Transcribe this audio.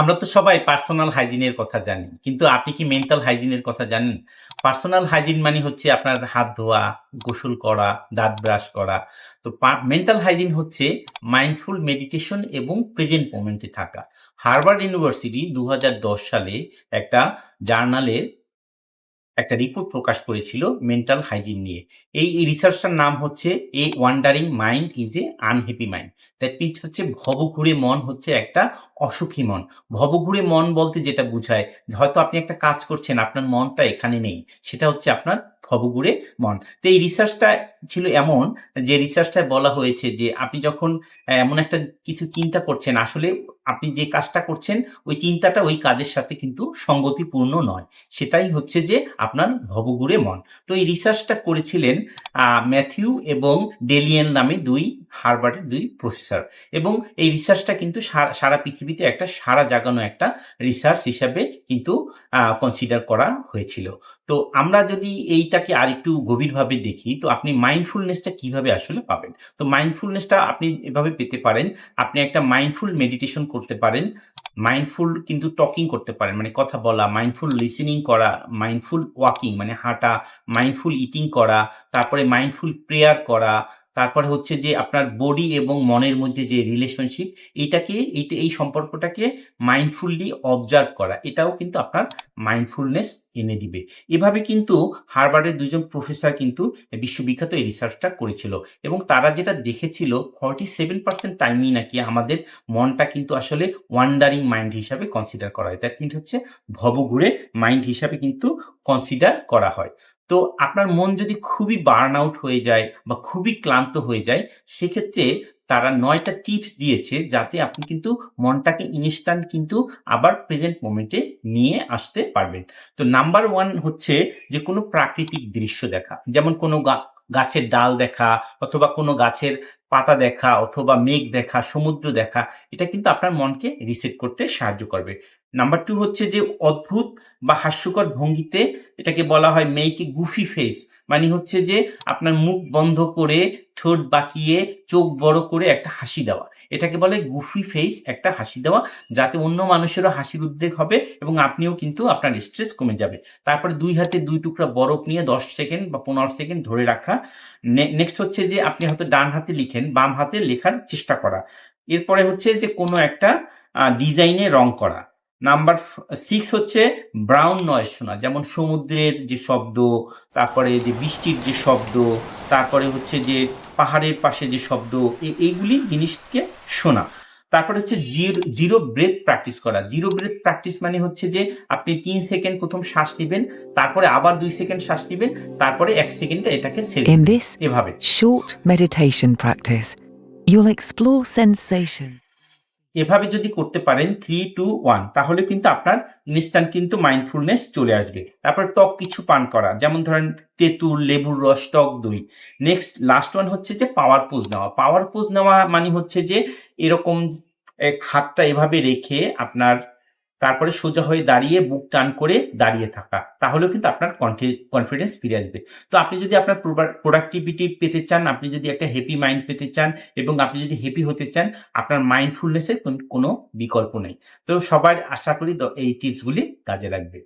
আমরা তো সবাই পার্সোনাল হাইজিনের কথা জানি, কিন্তু আপনি কি মেন্টাল হাইজিনের কথা জানেন? পার্সোনাল হাইজিন মানে হচ্ছে আপনার হাত ধোয়া, গোসল করা, দাঁত ব্রাশ করা। তো মেন্টাল হাইজিন হচ্ছে মাইন্ডফুল মেডিটেশন এবং প্রেজেন্ট মোমেন্টে থাকা। হার্ভার্ড ইউনিভার্সিটি দু হাজার দশ সালে একটা জার্নালে একটা রিপোর্ট প্রকাশ করেছিল মেন্টাল হাইজিন নিয়ে। এই রিসার্চটার নাম হচ্ছে a wandering mind is a unhappy mind that means হচ্ছে ভবঘুরে মন হচ্ছে একটা অসুখী মন। ভবঘুরে মন বলতে যেটা বোঝায় হয়তো আপনি একটা কাজ করছেন, আপনার মনটা এখানে নেই, সেটা হচ্ছে আপনার ভবঘুরে মন। তো এই রিসার্চটা ছিল এমন, যে রিসার্চটায় বলা হয়েছে যে আপনি যখন এমন একটা কিছু চিন্তা করছেন, আসলে আপনি যে কাজটা করছেন, ওই চিন্তাটা ওই কাজের সাথে কিন্তু সঙ্গতিপূর্ণ নয়। সেটাই হচ্ছে যে আপনার ভবগুড়ে মন। তো এই রিসার্চটা করেছিলেন ম্যাথিউ এবং ডেলিয়েন নামে দুই হারবার্ডের দুই প্রফেসর। এবং এই রিসার্চটা কিন্তু সারা পৃথিবীতে একটা সারা জাগানো একটা রিসার্চ হিসাবে কিন্তু কনসিডার করা হয়েছিল। তো আমরা যদি এইটাকে আর একটু গভীরভাবে দেখি, তো আপনি মাইন্ডফুলনেসটা কীভাবে আসলে পাবেন? তো মাইন্ডফুলনেসটা আপনি এভাবে পেতে পারেন, আপনি একটা মাইন্ডফুল মেডিটেশন করতে পারেন মাইন্ডফুল কিন্তু টকিং করতে পারেন মানে কথা বলা মাইন্ডফুল লিসেনিং করা মাইন্ডফুল ওয়াকিং মানে হাঁটা মাইন্ডফুল ইটিং করা, তারপরে মাইন্ডফুল প্রেয়ার করা তারপরে হচ্ছে যে আপনার বডি এবং মনের মধ্যে যে রিলেশনশিপ এটাকে এইটা এই সম্পর্কটাকে মাইন্ডফুললি অবজার্ভ করা, এটাও কিন্তু আপনার মাইন্ডফুলনেস এনে দিবে। এভাবে কিন্তু হারবার্ডের দুজন প্রফেসর কিন্তু বিশ্ববিখ্যাত এই রিসার্চটা করেছিল এবং তারা যেটা দেখেছিল ফর্টি সেভেন পার্সেন্ট টাইমই নাকি আমাদের মনটা কিন্তু আসলে ওয়ান্ডারিং মাইন্ড হিসাবে কনসিডার করা হয়। দ্যাট মিনস হচ্ছে ভবঘুরে মাইন্ড হিসাবে কিন্তু কনসিডার করা হয়। তো আপনার মন যদি খুবই বার্ন আউট হয়ে যায় বা খুবই ক্লান্ত হয়ে যায়, সেক্ষেত্রে তারা নয়টা টিপস দিয়েছে যাতে আপনি কিন্তু মনটাকে ইনস্ট্যান্ট কিন্তু আবার প্রেজেন্ট মোমেন্টে নিয়ে আসতে পারবেন। তো নাম্বার ওয়ান হচ্ছে যে কোনো প্রাকৃতিক দৃশ্য দেখা। যেমন কোনো গাছের ডাল দেখা অথবা কোনো গাছের পাতা দেখা অথবা মেঘ দেখা, সমুদ্র দেখা, এটা কিন্তু আপনার মনকে রিসেট করতে সাহায্য করবে। নাম্বার টু হচ্ছে যে অদ্ভুত বা হাস্যকর ভঙ্গিতে এটাকে বলা হয় মেয়েকে গুফি ফেস মানে হচ্ছে যে আপনার মুখ বন্ধ করে, ঠোঁট বাঁকিয়ে, চোখ বড় করে একটা হাসি দেওয়া। এটাকে বলে গুফি ফেস একটা হাসি দেওয়া, যাতে অন্য মানুষেরও হাসির উদ্বেগ হবে এবং আপনিও কিন্তু আপনার স্ট্রেস কমে যাবে। তারপরে দুই হাতে দুই টুকরা বরফ নিয়ে দশ সেকেন্ড বা পনেরো সেকেন্ড ধরে রাখা। নেক্সট হচ্ছে যে আপনি হয়তো ডান হাতে লিখেন, বাম হাতে লেখার চেষ্টা করা। এরপরে হচ্ছে যে কোনো একটা ডিজাইনে রং করা। নাম্বার সিক্স হচ্ছে ব্রাউন নয়েজ শোনা যেমন সমুদ্রের যে শব্দ তারপরে যে বৃষ্টির যে শব্দ তারপরে হচ্ছে যে পাহাড়ের পাশে যে শব্দ এইগুলি জিনিসকে শোনা। তারপরে হচ্ছে জিরো জিরো ব্রেথ প্র্যাকটিস করা। জিরো ব্রেথ প্র্যাকটিস মানে হচ্ছে যে আপনি তিন সেকেন্ড প্রথম শ্বাস নেবেন তারপরে আবার দুই সেকেন্ড শ্বাস নেবেন তারপরে এক সেকেন্ডে এটাকে এভাবে। short meditation practice, you'll explore sensation. এভাবে যদি করতে পারেন থ্রি টু ওয়ান তাহলে কিন্তু আপনার ইনস্ট্যান্ট কিন্তু মাইন্ডফুলনেস চলে আসবে। তারপর টক কিছু পান করা, যেমন ধরেন তেঁতুল, লেবুর রস, টক দই। নেক্সট লাস্ট ওয়ান হচ্ছে যে পাওয়ার পোজ নেওয়া। পাওয়ার পোজ নেওয়া মানে হচ্ছে যে এরকম হাতটা এভাবে রেখে আপনার তারপরে সোজা হয়ে দাঁড়িয়ে বুক টান করে দাঁড়িয়ে থাকা। তাহলেও কিন্তু আপনার কনফিডেন্স ফিরে আসবে। তো আপনি যদি আপনার প্রোডাক্টিভিটি পেতে চান, আপনি যদি একটা হ্যাপি মাইন্ড পেতে চান এবং আপনি যদি হ্যাপি হতে চান, আপনার মাইন্ডফুলনেসের কোনো বিকল্প নেই। তো সবার আশা করি এই টিপসগুলি কাজে লাগবে।